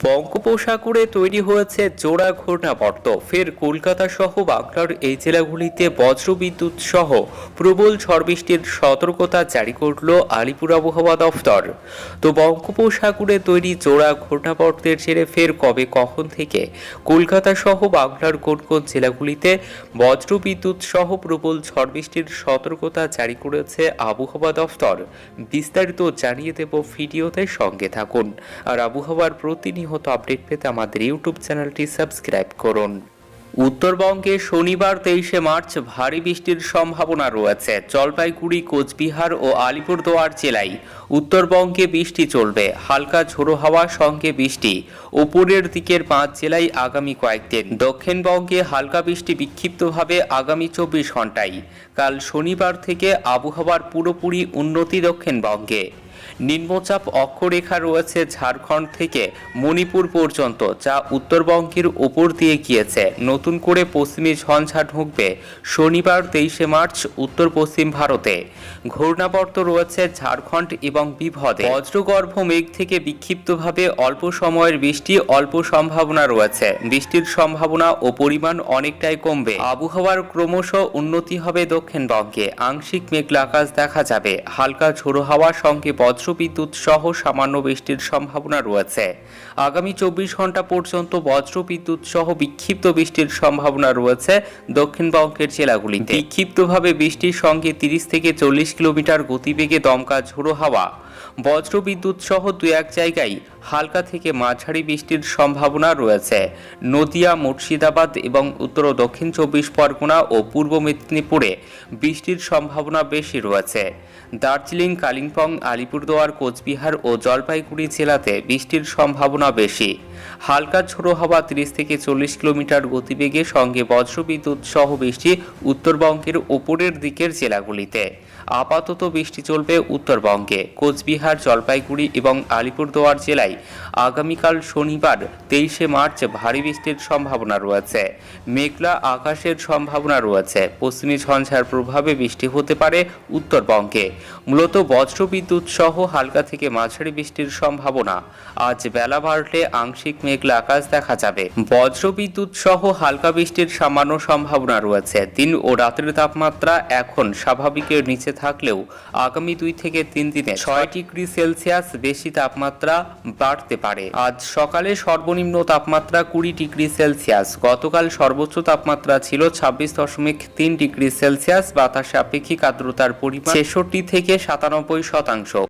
বঙ্গোপসাগরে তৈরি হয়েছে জোড়া ঘূর্ণাবর্ত। ফের কলকাতা সহ বাংলার এই জেলাগুলিতে বজ্রবিদ্যুৎ সহ প্রবল ঝড় বৃষ্টির সতর্কতা জারি করল আলিপুর আবহাওয়া দফতর। তো বঙ্গোপসাগরে তৈরি জোড়া ঘূর্ণাবর্তের জেরে ফের কবে, কখন থেকে কলকাতা সহ বাংলার কোন কোন জেলাগুলিতে বজ্রবিদ্যুৎ সহ প্রবল ঝড় বৃষ্টির সতর্কতা জারি করেছে আবহাওয়া দফতর? বিস্তারিত জানিয়ে দেব ভিডিওতে সঙ্গে থাকুন। আর আবহাওয়ার প্রতিনিয়ত আপডেট পেতে আমাদের ইউটিউব চ্যানেলটি সাবস্ক্রাইব করুন। উত্তরবঙ্গে শনিবার তেইশে মার্চ ভারী বৃষ্টির সম্ভাবনা রয়েছে। জলপাইগুড়ি, কোচবিহার ও আলিপুরদুয়ার জেলায় উত্তরবঙ্গে বৃষ্টি চলবে। হালকা ঝোড়ো হাওয়া সঙ্গে বৃষ্টি। উপরের দিকের পাঁচ জেলায় আগামী কয়েকদিন। দক্ষিণবঙ্গে হালকা বৃষ্টি বিক্ষিপ্তভাবে আগামী চব্বিশ ঘন্টায় কাল শনিবার থেকে আবহাওয়ার পুরোপুরি উন্নতি দক্ষিণবঙ্গে। নিম্নচাপ অক্ষরেখা রয়েছে ঝাড়খণ্ড থেকে মণিপুর পর্যন্ত, যা উত্তরবঙ্গের ওপর দিয়ে গিয়েছে। নতুন করে পশ্চিমী ঝঞ্ঝা ঢুকবে শনিবার তেইশে মার্চ উত্তর পশ্চিম ভারতে। ঘূর্ণাবর্ত রয়েছে ঝাড়খণ্ড এবং বিভদে বজ্রগর্ভ মেঘ থেকে বিক্ষিপ্তভাবে অল্প সময়ের বৃষ্টি, অল্প সম্ভাবনা রয়েছে। বৃষ্টির সম্ভাবনা ও পরিমাণ অনেকটাই কমবে। আবহাওয়ার ক্রমশ উন্নতি হবে দক্ষিণবঙ্গে। আংশিক মেঘলা আকাশ দেখা যাবে। হালকা ঝোড়ো হাওয়া সঙ্গে বজ্রবিদ্যুৎ সহ সামান্য বৃষ্টির সম্ভাবনা রয়েছে। আগামী চব্বিশ ঘণ্টা পর্যন্ত বজ্রবিদ্যুৎ সহ বিক্ষিপ্ত বৃষ্টির সম্ভাবনা রয়েছে দক্ষিণবঙ্গের জেলাগুলিতে। বিক্ষিপ্তভাবে বৃষ্টির সঙ্গে তিরিশ থেকে চল্লিশ কিলোমিটার গতিবেগে দমকা ঝোড়ো হাওয়া। বজ্রবিদ্যুৎ সহ দু এক জায়গায় হালকা থেকে মাঝারি বৃষ্টির সম্ভাবনা রয়েছে। নদিয়া, মুর্শিদাবাদ এবং উত্তর ও দক্ষিণ চব্বিশ পরগনা ও পূর্ব মেদিনীপুরে বৃষ্টির সম্ভাবনা বেশি রয়েছে। দার্জিলিং, কালিম্পং আলিপুরদুয়ার কোচবিহার ও জলপাইগুড়ি জেলাতে বৃষ্টির সম্ভাবনা বেশি। হালকা ঝোড়ো হওয়া তিরিশ থেকে চল্লিশ কিলোমিটার গতিবেগে সঙ্গে বজ্রবিদ্যুৎ সহ বৃষ্টি উত্তরবঙ্গের ওপরের দিকের জেলাগুলিতে। আপাতত বৃষ্টি চলবে উত্তরবঙ্গে, কোচবিহার, জলপাইগুড়ি এবং আলিপুরদুয়ার জেলায়। আগামীকাল শনিবার তেইশে মার্চ ভারী বৃষ্টির সম্ভাবনা রয়েছে। মেঘলা আকাশের সম্ভাবনা রয়েছে। পশ্চিমী ঝঞ্ঝার প্রভাবে বৃষ্টি হতে পারে উত্তরবঙ্গে। মূলত বজ্রবিদ্যুৎ সহ হালকা থেকে মাঝারি বৃষ্টির সম্ভাবনা। আজ বেলা বাড়লে আংশিক মেঘলা আকাশ দেখা যাবে। বজ্রবিদ্যুৎ সহ হালকা বৃষ্টির সামান্য সম্ভাবনা রয়েছে। দিন ও রাতের তাপমাত্রা এখন স্বাভাবিকের নিচে থাকলেও আগামী দুই থেকে তিন দিনে ছয় ডিগ্রি সেলসিয়াস বেশি তাপমাত্রা বাড়তে পারে। আজ সকালে সর্বনিম্ন তাপমাত্রা কুড়ি ডিগ্রি সেলসিয়াস, গতকাল সর্বোচ্চ তাপমাত্রা ছিল ছাব্বিশ দশমিক তিন ডিগ্রি সেলসিয়াস, বাতাসে আপেক্ষিক আর্দ্রতার পরিমাণ ছেষট্টি থেকে সাতানব্বই শতাংশ।